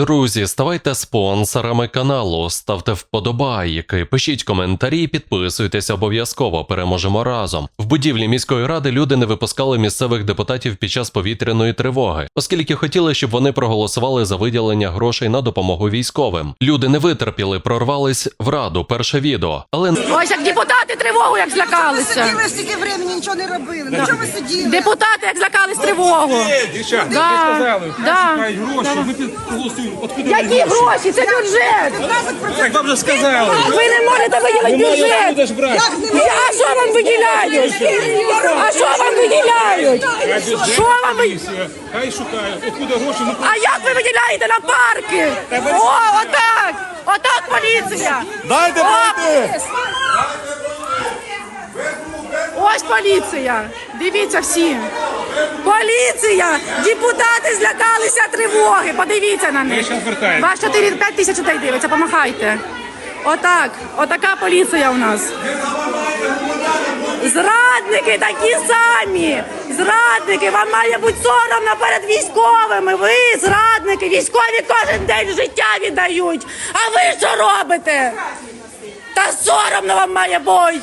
Друзі, ставайте спонсорами каналу, ставте вподобайки, пишіть коментарі, підписуйтесь обов'язково. Переможемо разом. В будівлі міської ради люди не випускали місцевих депутатів під час повітряної тривоги, оскільки хотіли, щоб вони проголосували за виділення грошей на допомогу військовим. Люди не витерпіли, прорвались в раду. Перше відео, але Ось як депутати тривогу, як злякалися. Сиділи стільки времени, нічого не робили. Чого ви сиділи? Депутати як злякались тривогу. Дівчата, Да, ви сказали, да. шукають гроші, ми підголосуємо. Откуда Які гроші? Це бюджет. Так вам вже сказали. Ви не можете виділити будеш бюджет. брати. А що вам виділяють? А що вам виділяють? Що вам ви... Хай шукають. Откуда гроші? Ну, А як ви виділяєте на парки? О, отак! Отак поліція! Дайте пройти! Ось поліція. Дивіться всі. Поліція! Депутати злякалися тривоги. Подивіться на них. Вас 4-5 тисяч людей дивиться, помахайте. Отак. Отака поліція у нас. Зрадники такі самі. Зрадники, вам має бути соромно перед військовими. Ви зрадники, військові кожен день життя віддають. А ви що робите? Та соромно вам має бути.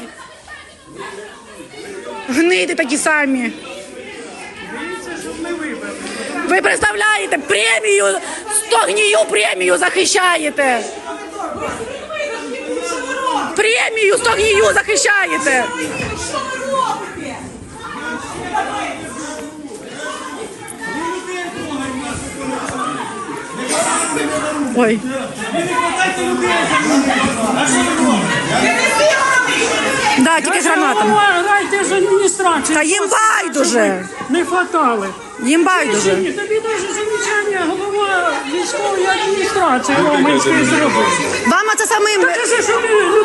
Гниди такі самі. Ви представляєте премію, 100 гнію премію захищаєте. Премію 100 гнію захищаєте. Ой. Да, тільки гранатами. Грайте з адміністрації. Та їм байдуже. Не хватали. Їм байдуже. Тобі навіть замічання голова військової адміністрації Ломанської зробив. Вам це самим Та це що ви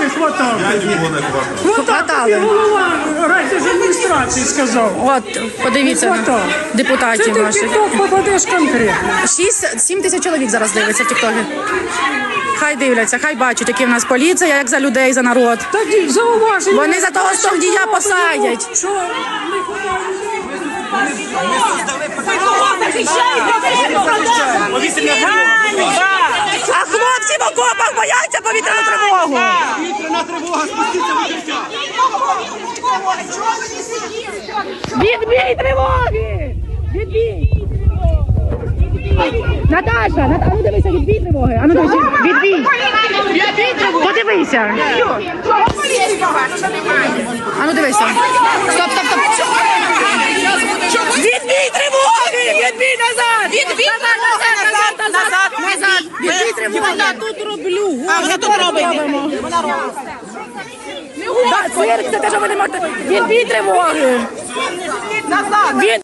людей за руки хватали. хватали. Тобі голова райдержадміністрації сказав. От, подивіться на Хватало. Це депутатів ти в наших. тікток попадеш конкретно. 6-7 тисяч чоловік зараз дивиться в Тіктокі. Хай дивляться, хай бачать, які в нас поліція, як за людей, за народ. Тоді зауваження. Вони за того Стогдія посадять. Що не хватає людей. А хлопці в окопах бояться повітряну тривогу. Відбій тривоги! Відбій! Наташа, Ната, а ну дивися, відбій тривоги. А ну дивися, відбій. Подивися. А ну дивися. Стоп, стоп, стоп. Відбій тривоги! Відбій назад! Відбій назад. Тривоги. Тут роблю. А вона тут робить. Так, цирк, це те, що ви не можете. Відбій тривоги.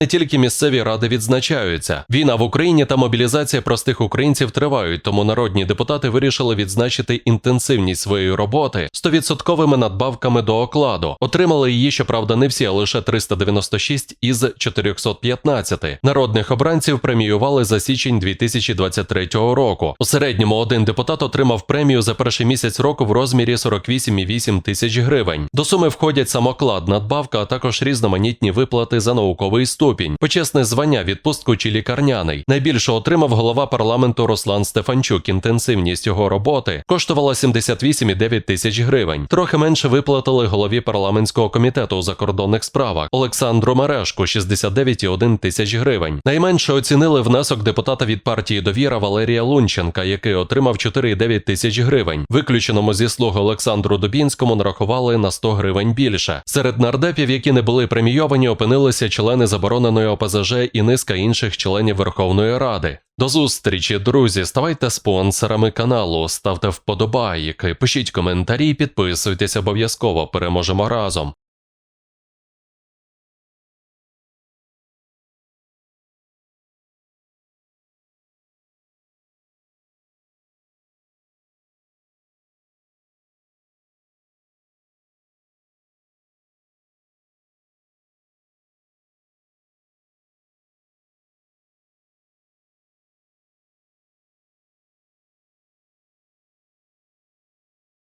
Не тільки місцеві ради відзначаються. Війна в Україні та мобілізація простих українців тривають, тому народні депутати вирішили відзначити інтенсивність своєї роботи 100% надбавками до окладу. Отримали її, щоправда, не всі, а лише 396 із 415. Народних обранців преміювали за січень 2023 року. У середньому один депутат отримав премію за перший місяць року в розмірі 48,8 тисяч гривень. До суми входять самоклад, надбавка, а також різноманітні виплати за науковий ступінь, почесне звання, відпустку чи лікарняний. Найбільше отримав голова парламенту Руслан Стефанчук. Інтенсивність його роботи коштувала 78,9 тисяч гривень. Трохи менше виплатили голові парламентського комітету у закордонних справах Олександру Мерешку 69,1 тисяч гривень. Найменше оцінили внесок депутата від партії Довіра Валерія Лунченка, який отримав 4,9 тисяч гривень. Виключеному зі слуги Олександру Дубінському нарахували на 100 гривень більше. Серед нардепів, які не були премійовані, опинилися члени забороненої ОПЗЖ і низка інших членів Верховної Ради. До зустрічі, друзі. Ставайте спонсорами каналу, ставте вподобайки, пишіть коментарі, підписуйтесь обов'язково. Переможемо разом.